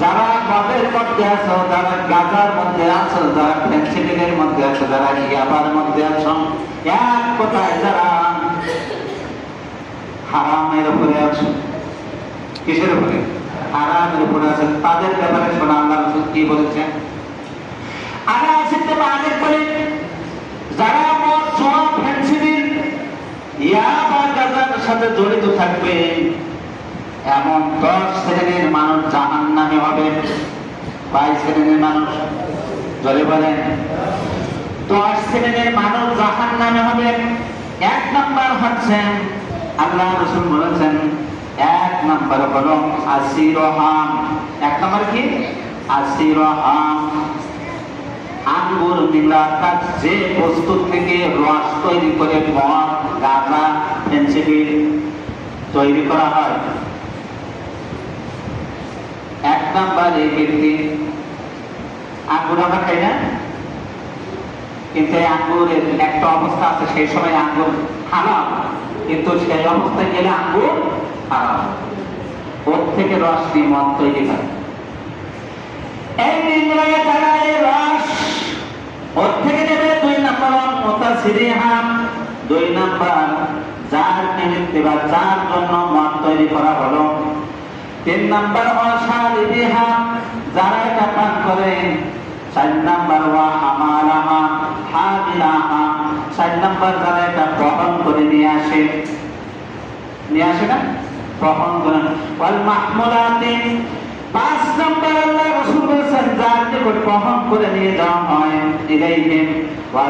যারা মদের মধ্যে আছো যারা গাজার মধ্যে আছো যারা ফেন্সিডিলের মধ্যে আছো যারা ইয়াবার মধ্যে আছো এক কথায় যারা হারামের উপরে আছো কিসের উপরে? হারামের উপরে আছে তাদের ব্যাপারে শোনা, আল্লাহ রসুল কি বলেছেন? আগে আসিতে আগে বলে যারা মদ জোয়া ফেন্সিডিল ইয়া গাজার সাথে জড়িত থাকবে, এমন দশ কয় শ্রেণির মানুষ, জলে দশ শ্রেণির মানুষ জাহান নামে এক নম্বর হচ্ছে আল্লাহ রসুল বলেছেন, এক নম্বর এক নম্বর কি? আঙ্গুর যে বস্তু থেকে রস তৈরি করে মদ গাঁজা পেন্সিল তৈরি করা হয়। আঙ্গুর আমরা খাই না? কিন্তু এই আঙ্গুরের একটা অবস্থা আছে, সেই সময় আঙ্গুর হারাম। কিন্তু সেই অবস্থায় গেলে আঙ্গুর হারাম। ওর থেকে রস দিয়ে মদ তৈরি হয়। এই তারা এই রস ওর থেকে দুই নাম্বার মোতা সিরিহাম দুই নাম্বার যার নিমিত্তে বা যার জন্য মদ তৈরি করা হলো তিন নাম্বার অসারিহা যারা এটা পান করে, চার নাম্বার ওয়া হামালাহা হামিলাহা, চার নাম্বার যারা এটা বহন করে নিয়ে আসে। নিয়ে আসে না? বহন করে ওয়াল মাহমুলাতি, পাঁচ নাম্বার আল্লাহ রাসূল বলেছেন, যার নিকট করে নিয়ে যাওয়া হয় ওয়া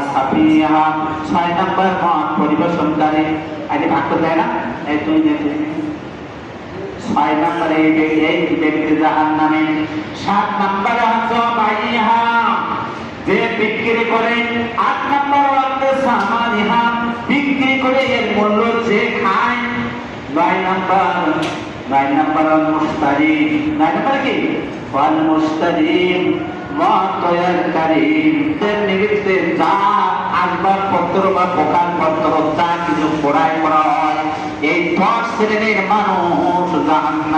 ছয় নাম্বার মত পরিবেশনকারী। আগে ভাগ করে দেয় না? এই তুই নে তুই নে। ছয় নম্বরে এই ব্যক্তি জাহান নামে সাত নম্বরে হচ্ছে বাইহা যে বিক্রি করে আট নম্বর হচ্ছে সামানিহা বিক্রি করে এর মূল্য যে খায়। নয় নম্বর নয় নম্বর মুস্তারি নয় নম্বর কি? ওয়াল মুস্তারিম মতয়ারকারী। এর নিমিত্তে যা আসবাবপত্র বা দোকানপত্র, যা কিছু ক্রয় করা হয়, এই দশ শ্রেণির মানুষ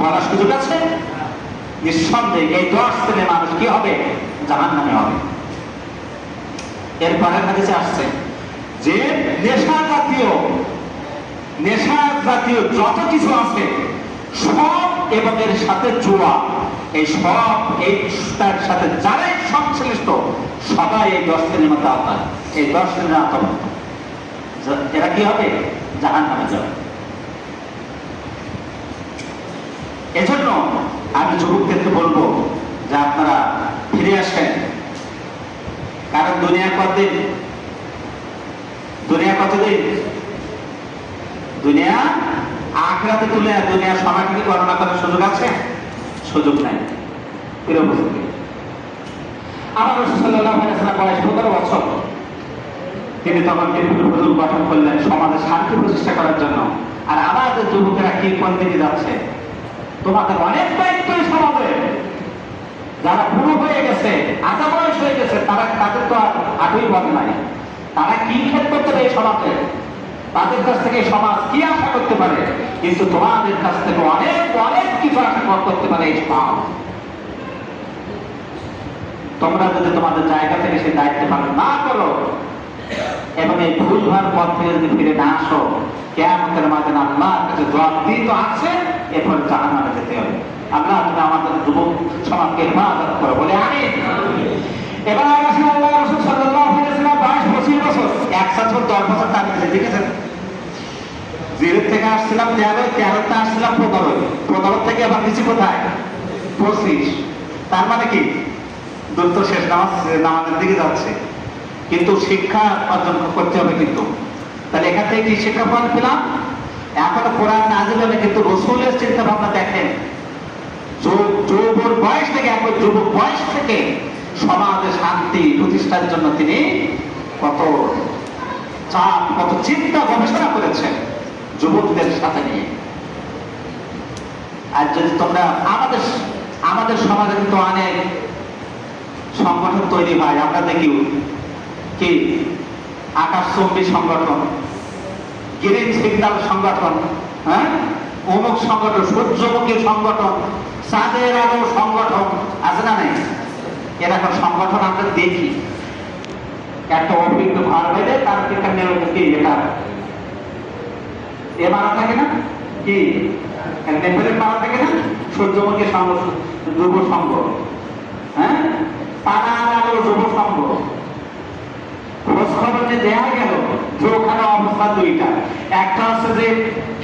বলার সুযোগ আছে নিঃসন্দেহে এই দশ শ্রেণির মানুষ কি হবে? জাহান নামে হবে। এরপরে হাদিসে আসছে যে নেশা জাতীয় নেশা জাতীয় যত কিছু আছে, সব এবং এর সাথে জোয়া, এই সব, এই তার সাথে যারাই সংশ্লিষ্ট, সবাই এই দশ শ্রেণির মধ্যে আওতায় এই দশ শ্রেণির আওতাভুক্ত এরা কি হবে? জাহান নামে যাবে। এজন্য আমি যুবকদেরকে বলব যে আপনারা ফিরে আসেন। কারণ দুনিয়া কতদিন? দুনিয়া কতদিন? দুনিয়া আখরাতে তুলে দুনিয়ার সময়কে কি গণনা করার সুযোগ আছে? সুযোগ নাই। প্রিয় উপস্থিতি আমার তিনি সমাজে শান্তি প্রতিষ্ঠা করার জন্য। আর আমাদের যুবকেরা কি কোন দিকে যাচ্ছে? তোমাদের অনেক দায়িত্ব সমাজে। যারা বুড়ো হয়ে গেছে, আধা বয়স হয়ে গেছে, তারা তাদের তো আর আটই বলে নাই। তারা কি খেত করতে এই সমাজে? তাদের কাছ থেকে সমাজ কি আশা করতে পারে? কিন্তু তোমাদের কাছ থেকে অনেক অনেক কিছু আশা করতে পারে এই সমাজ। তোমরা যদি তোমাদের জায়গা থেকে সেই দায়িত্ব পালন না করো এবং এই ভুল ভার পথ যদি ফিরে না আসো কেমতের মাঝে আল্লাহর কাছে জবাব দিয়ে তো আছে এরপর জাহান নামে যেতে হবে। আল্লাহ তুমি আমাদের যুবক সমাজকে হেফাজত করো, বলে আমি এবার আসলে আল্লাহ রসুল ওয়াসাল্লাম বাইশ পঁচিশ বছর একসাথে দশ বছর তার কাছে দেখেছেন জিরো থেকে আসছিলাম তেরো তেরোতে আসছিলাম পনেরো পনেরো থেকে আবার নিচে কোথায়? পঁচিশ। তার মানে কি? দূরত্ব শেষ, নামাজ, নামাজের দিকে যাচ্ছে। কিন্তু শিক্ষা অর্জন করতে হবে কিন্তু। তাহলে এখান থেকে কি শিক্ষা পাওয়া পেলাম এখনও কোরআন না দিলে কিন্তু রসুলের চিন্তা ভাবনা দেখেন যৌবন বয়স থেকে একবার যুবক বয়স থেকে সমাজে শান্তি প্রতিষ্ঠার জন্য তিনি কত চাপ, কত চিন্তা, গবেষণা করেছেন যুবকদের সাথে নিয়ে। আর যদি তোমরা আমাদের আমাদের সমাজে কিন্তু অনেক সংগঠন তৈরি হয়, আমরা দেখি। কি আকাশচম্বী সংগঠন, গ্রিন সিগন্যাল সংগঠন হ্যাঁ? অমুক সংগঠন, সূর্যমুখী সংগঠন, চাঁদের আলো সংগঠন, আছে না নাই? এরকম সংগঠন আমরা দেখি। একটা অভিজ্ঞ ভার বেঁধে তার এখানে কি এটা এ মারা থাকে না? কি? নেপালের মারা থাকে না? সূর্যমুখী সংঘ যুব সংঘ হ্যাঁ তারা আলো যুব সংঘ খোঁজ খবর যে দেয়া গেল যে ওখানে অবস্থা দুইটা। একটা হচ্ছে যে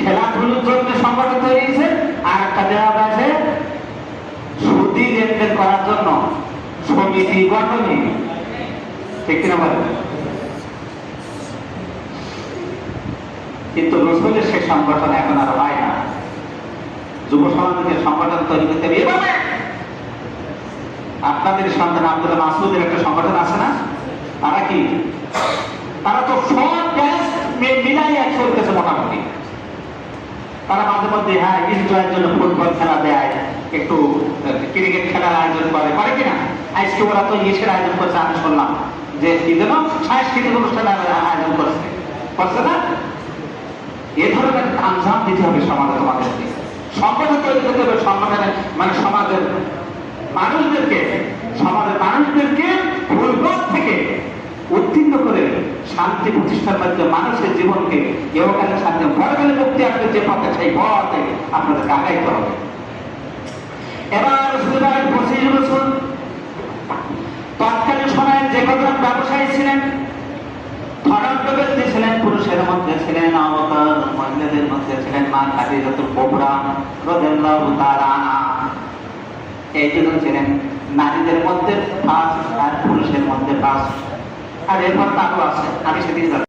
খেলাধুলোর জন্য সংগঠিত হয়েছে, আর একটা দেওয়া গেছে সুদি লেনদেন করার জন্য সমিতি গঠনে। ঠিক কিনা বলেন? কিন্তু রসুলের সে সংগঠন এখন আর হয় না। যুব সমাজের সংগঠন তৈরি করতে হবে। এভাবে আপনাদের সন্তান আব্দুল্লাহ মাসুদের একটা সংগঠন আছে না? তারা কি? তারা তো সব মিলাই এক চলতেছে মোটামুটি। তারা মাঝে মধ্যে হ্যাঁ এনজয়ের জন্য ফুটবল খেলা দেয়, একটু ক্রিকেট খেলার আয়োজন করে। কিনা আজকে ওরা তো ইসের আয়োজন করছে, আমি শুনলাম যে কি যেন সাংস্কৃতিক আয়োজন করছে। করছে না? এ ধরনের আঞ্জাম দিতে হবে সমাজে তোমাদেরকে। সংগঠন তৈরি করতে হবে মানে সমাজের মানুষদেরকে সমাজের মানুষদেরকে ভুলপথ থেকে উত্তীর্ণ করে শান্তি প্রতিষ্ঠার মাধ্যমে মানুষের জীবনকে এহকালে শান্তি পরকালে মুক্তি আসবে যে পথে সেই পথে আপনাদেরকে আগাইতে হবে। এবার রসুলের পঁচিশ বছর তৎকালীন সময়ে যে কজন ব্যবসায়ী ছিলেন পুরুষের মধ্যে ছিলেন মহিলাদের মধ্যে ছিলেন মা রাদিয়াল্লাহু তাআলা আনহা। এই ছিলেন। নারীদের মধ্যে পাঁচ আর পুরুষের মধ্যে পাঁচ। আর এরপর তারও আছে আমি সেদিকে যাচ্ছি